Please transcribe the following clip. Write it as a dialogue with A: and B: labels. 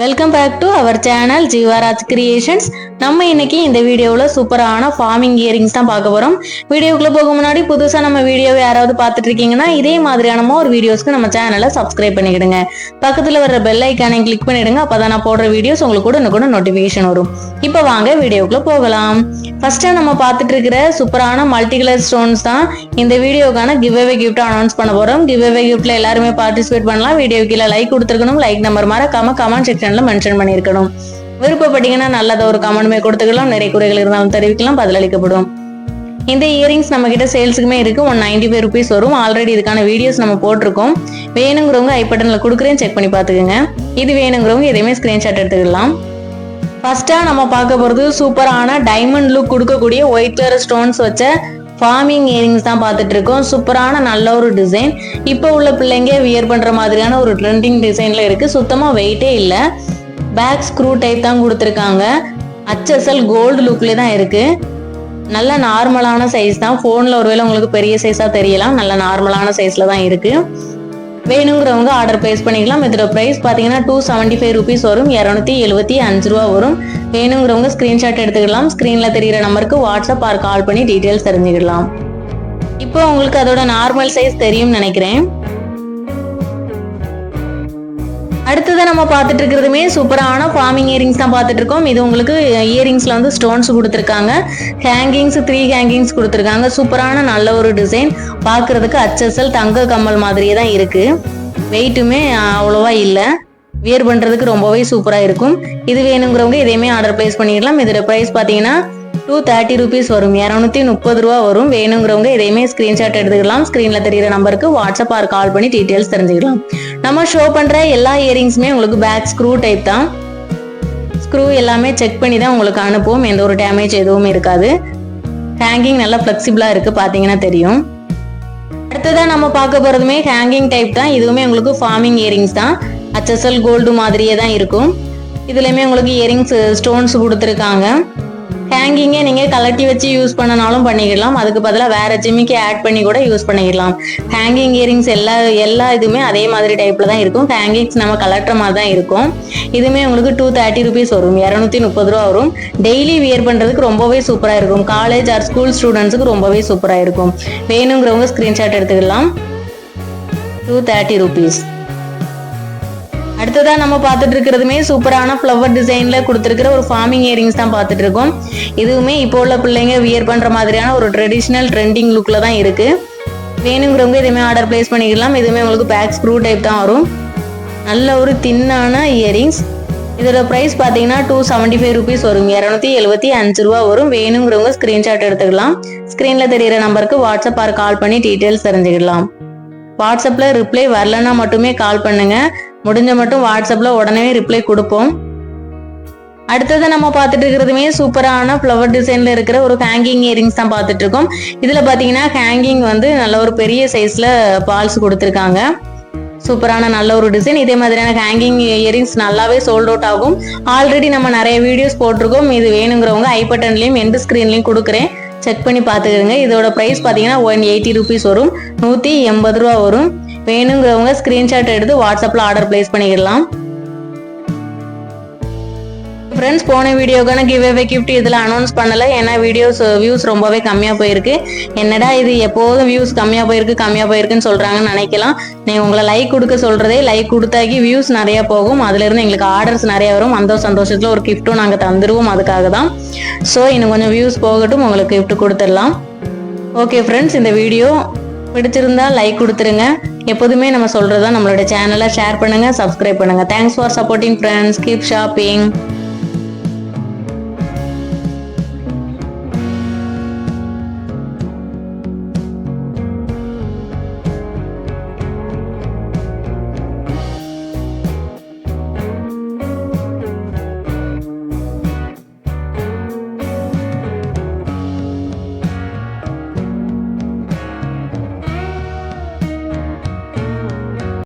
A: Welcome back to our channel Jeevaraj creations நம்ம இன்னைக்கு இந்த வீடியோவில் சூப்பரான ஃபார்மிங் இயரிங்ஸ் தான் பார்க்க போகிறோம் வீடியோக்குள்ளே போக முன்னாடி புதுசாக நம்ம வீடியோவை யாராவது பார்த்துட்டு இருக்கீங்கன்னா இதே மாதிரியான ஒரு வீடியோஸ்க்கு நம்ம சேனலை சப்ஸ்கிரைப் பண்ணிக்கிடுங்க. பக்கத்தில் வர பெல் ஐக்கானை கிளிக் பண்ணிடுங்க அப்போ தான் நான் போடுற வீடியோஸ் உங்களுக்கு கூட கூட நோட்டிஃபிகேஷன் வரும். இப்போ வாங்க வீடியோக்குள்ளே போகலாம். ஃபர்ஸ்ட்டாக நம்ம பார்த்துட்டு இருக்கிற சூப்பரான மல்டி கலர் ஸ்டோன்ஸ் தான் இந்த வீடியோக்கான கிவ் அவே கிஃப்ட்டை அனௌன்ஸ் பண்ண போகிறோம் கிவ் அவே கிஃப்ட்டில் எல்லாருமே பார்ட்டிசிபேட் பண்ணலாம். வீடியோ கீழே லைக் கொடுத்துருக்கணும். லைக் நம்பர் மறக்காம கமெண்ட் செக்ஷன்ல மென்ஷன் பண்ணியிருக்கணும். விருப்பப்பட்டீங்கன்னா நல்லதை ஒரு கமெண்ட்மே கொடுத்துக்கலாம். நிறைய குறைகள் இருந்தாலும் தெரிவிக்கலாம் பதிலளிக்கப்படும். இந்த இயரிங்ஸ் நம்ம கிட்ட சேல்ஸுக்குமே இருக்கு. ஒன் நைன்டி ஃபைவ் ருபீஸ் வரும். ஆல்ரெடி இதுக்கான வீடியோஸ் நம்ம போட்டிருக்கோம். வேணுங்கிறவங்க ஐ பட்டன்ல கொடுக்குறேன். செக் பண்ணி பார்த்துக்கோங்க. இது வேணுங்கிறவங்க எதையுமே ஸ்கிரீன்ஷாட் எடுத்துக்கலாம். ஃபர்ஸ்டா நம்ம பார்க்க போகிறது சூப்பரான டைமண்ட் லுக் கொடுக்கக்கூடிய ஒயிட் கலர் ஸ்டோன்ஸ் வச்ச ஃபார்மிங் இயரிங்ஸ் தான் பார்த்துட்டு இருக்கோம் சூப்பரான நல்ல ஒரு டிசைன் இப்போ உள்ள பிள்ளைங்க வியர் பண்ணுற மாதிரியான ஒரு ட்ரெண்டிங் டிசைனில் இருக்குது சுத்தமாக வெயிட்டே இல்லை. பேக் ஸ்க்ரூ டைப் தான் கொடுத்துருக்காங்க. அச்சசல் கோல்டு லுக்கில் தான் இருக்குது நல்ல நார்மலான சைஸ் தான். ஃபோனில் ஒருவேளை உங்களுக்கு பெரிய சைஸாக தெரியலாம். நல்ல நார்மலான சைஸில் தான் இருக்குது வேணுங்கிறவங்க ஆர்டர் ப்ளேஸ் பண்ணிக்கலாம். இதோட ப்ரைஸ் பார்த்தீங்கன்னா டூ செவன்ட்டி ஃபைவ் ருபீஸ் வரும். இரநூத்தி எழுபத்தி அஞ்சு ரூபா வரும். வேணுங்கிறவங்க ஸ்க்ரீன்ஷாட் எடுத்துக்கலாம். ஸ்க்ரீனில் தெரிகிற நம்பருக்கு வாட்ஸ்அப் ஆர் கால் பண்ணி டீட்டெயில்ஸ் தெரிஞ்சுக்கலாம் இப்போ உங்களுக்கு அதோட நார்மல் சைஸ் தெரியும்னு நினைக்கிறேன். அடுத்ததை நம்ம பார்த்துட்டு இருக்கிறதுமே சூப்பரான ஃபார்மிங் இயரிங்ஸ் தான் பார்த்துட்டு இருக்கோம் இது உங்களுக்கு இயரிங்ஸ்ல வந்து ஸ்டோன்ஸ் கொடுத்துருக்காங்க. ஹேங்கிங்ஸ் த்ரீ ஹேங்கிங்ஸ் கொடுத்துருக்காங்க. சூப்பரான நல்ல ஒரு டிசைன் பார்க்கறதுக்கு அச்சசல் தங்க கம்மல் மாதிரியே தான் இருக்கு. வெயிட்டுமே அவ்வளோவா இல்லை. வியர் பண்ணுறதுக்கு ரொம்பவே சூப்பராக இருக்கும். இது வேணுங்கிறவங்க இதையுமே ஆர்டர் ப்ளேஸ் பண்ணிடலாம். இதோட ப்ரைஸ் பார்த்தீங்கன்னா டூ தேர்ட்டி ருபீஸ் வரும். இரநூத்தி முப்பது ரூபா வரும். வேணுங்கிறவங்க இதையுமே ஸ்க்ரீன்ஷாட் எடுத்துக்கலாம். ஸ்க்ரீனில் தெரியிற நம்பருக்கு வாட்ஸ்அப் ஆர் கால் பண்ணி டீட்டெயில்ஸ் தெரிஞ்சுக்கலாம். நம்ம ஷோ பண்ணுற எல்லா இயரிங்ஸுமே உங்களுக்கு பேக் ஸ்க்ரூ டைப் தான். ஸ்க்ரூ எல்லாமே செக் பண்ணி தான் உங்களுக்கு அனுப்புவோம். எந்த ஒரு டேமேஜ் எதுவும் இருக்காது. ஹேங்கிங் நல்லா ஃப்ளெக்சிபிளாக இருக்குது பார்த்தீங்கன்னா தெரியும். அடுத்ததாக நம்ம பார்க்க போகிறதுமே ஹேங்கிங் டைப் தான். இதுவுமே உங்களுக்கு ஃபார்மிங் இயரிங்ஸ் தான். அச்சசல் கோல்டு மாதிரியே தான் இருக்கும். இதுலேயுமே உங்களுக்கு இயரிங்ஸ் ஸ்டோன்ஸ் கொடுத்துருக்காங்க. ஹேங்கிங்கே நீங்கள் கலட்டி வச்சு யூஸ் பண்ணனாலும் பண்ணிக்கலாம் அதுக்கு பதிலாக வேற ஜிம்மிக்கு ஆட் பண்ணி கூட யூஸ் பண்ணிக்கலாம் ஹேங்கிங் இயரிங்ஸ் எல்லா எல்லா இதுவுமே அதே மாதிரி டைப்பில் தான் இருக்கும். ஹேங்கிங்ஸ் நம்ம கலட்டுற மாதிரி தான் இருக்கும். இதுவுமே உங்களுக்கு டூ தேர்ட்டி ருபீஸ் வரும். இரநூத்தி முப்பது ரூபா வரும். டெய்லி வியர் பண்ணுறதுக்கு ரொம்பவே சூப்பராக இருக்கும். காலேஜ் ஆர் ஸ்கூல் ஸ்டூடெண்ட்ஸுக்கு ரொம்பவே சூப்பராக இருக்கும். வேணுங்கிறவங்க ஸ்க்ரீன்ஷாட் எடுத்துக்கலாம் டூ தேர்ட்டி ருபீஸ் அடுத்ததாக நம்ம பார்த்துட்டு இருக்கிறதுமே சூப்பரான ஃப்ளவர் டிசைனில் கொடுத்துருக்கிற ஒரு ஃபார்மிங் இயரிங்ஸ் தான் பார்த்துட்டு இருக்கோம். இதுவுமே இப்போ உள்ள பிள்ளைங்க வியர் பண்ணுற மாதிரியான ஒரு ட்ரெடிஷ்னல் ட்ரெண்டிங் லுக்கில் தான் இருக்குது வேணுங்கிறவங்க இதுவுமே ஆர்டர் பிளேஸ் பண்ணிக்கலாம். இதுவுமே உங்களுக்கு பேக் ஸ்க்ரூ டைப் தான் வரும். நல்ல ஒரு தின்னான இயரிங்ஸ் இதோட ப்ரைஸ் பார்த்தீங்கன்னா டூ செவன்ட்டி ஃபைவ் ருபீஸ் வரும். இரநூத்தி எழுபத்தி அஞ்சு ரூபா வரும். வேணுங்கிறவங்க ஸ்க்ரீன்ஷாட் எடுத்துக்கலாம். ஸ்க்ரீனில் தெரியிற நம்பருக்கு வாட்ஸ்அப் ஆர் கால் பண்ணி டீட்டெயில்ஸ் தெரிஞ்சுக்கலாம் வாட்ஸ்அப்பில் ரிப்ளை வரலன்னா மட்டுமே கால் பண்ணுங்கள் முடிஞ்ச மட்டும் வாட்ஸ்அப்பில் உடனே ரிப்ளை கொடுப்போம். அடுத்தது நம்ம பார்த்துட்டு இருக்கிறதுமே சூப்பரான ஃப்ளவர் டிசைன்ல இருக்கிற ஒரு ஹேங்கிங் இயரிங்ஸ் தான் பார்த்துட்டு இருக்கோம். இதுல பாத்தீங்கன்னா ஹேங்கிங் வந்து நல்ல ஒரு பெரிய சைஸ்ல பால்ஸ் கொடுத்துருக்காங்க. சூப்பரான நல்ல ஒரு டிசைன் இதே மாதிரியான ஹேங்கிங் இயரிங்ஸ் நல்லாவே சோல்ட் அவுட் ஆகும். ஆல்ரெடி நம்ம நிறைய வீடியோஸ் போட்டிருக்கோம். இது வேணுங்கிறவங்க ஐ பட்டன்லையும் எந்த ஸ்க்ரீன்லையும் கொடுக்குறேன். செக் பண்ணி பார்த்துக்கிறங்க இதோட ப்ரைஸ் பார்த்தீங்கன்னா ஒன் எயிட்டி ருபீஸ் வரும். நூற்றி எண்பது ரூபா வரும். வேணுங்கிறவங்க ஸ்க்ரீன்ஷாட் எடுத்து வாட்ஸ்அப்பில் ஆர்டர் பிளேஸ் பண்ணிக்கலாம் ஃப்ரெண்ட்ஸ் போன வீடியோக்கான கிவ் அவே கிஃப்ட் இதில் அனௌன்ஸ் பண்ணலை. ஏன்னா வீடியோஸ் வியூஸ் ரொம்பவே கம்மியாக போயிருக்கு. என்னடா இது எப்போதும் வியூஸ் கம்மியாக போயிருக்கு கம்மியாக போயிருக்குன்னு சொல்கிறாங்கன்னு நினைக்கலாம். நீங்கள் உங்களை லைக் கொடுக்க சொல்கிறதே லைக் கொடுத்தாக்கி வியூஸ் நிறையா போகும். அதுலேருந்து எங்களுக்கு ஆர்டர்ஸ் நிறையா வரும். அந்த சந்தோஷத்தில் ஒரு கிஃப்ட்டும் நாங்கள் தந்துடுவோம் அதுக்காக தான். ஸோ இன்னும் கொஞ்சம் வியூஸ் போகட்டும். உங்களுக்கு கிஃப்ட் கொடுத்துடலாம். ஓகே ஃப்ரெண்ட்ஸ் இந்த வீடியோ பிடிச்சிருந்தா லைக் கொடுத்துருங்க. எப்போதுமே நம்ம சொல்கிறதா நம்மளோட சேனலை ஷேர் பண்ணுங்கள் சப்ஸ்கிரைப் பண்ணுங்கள் thanks for supporting friends keep shopping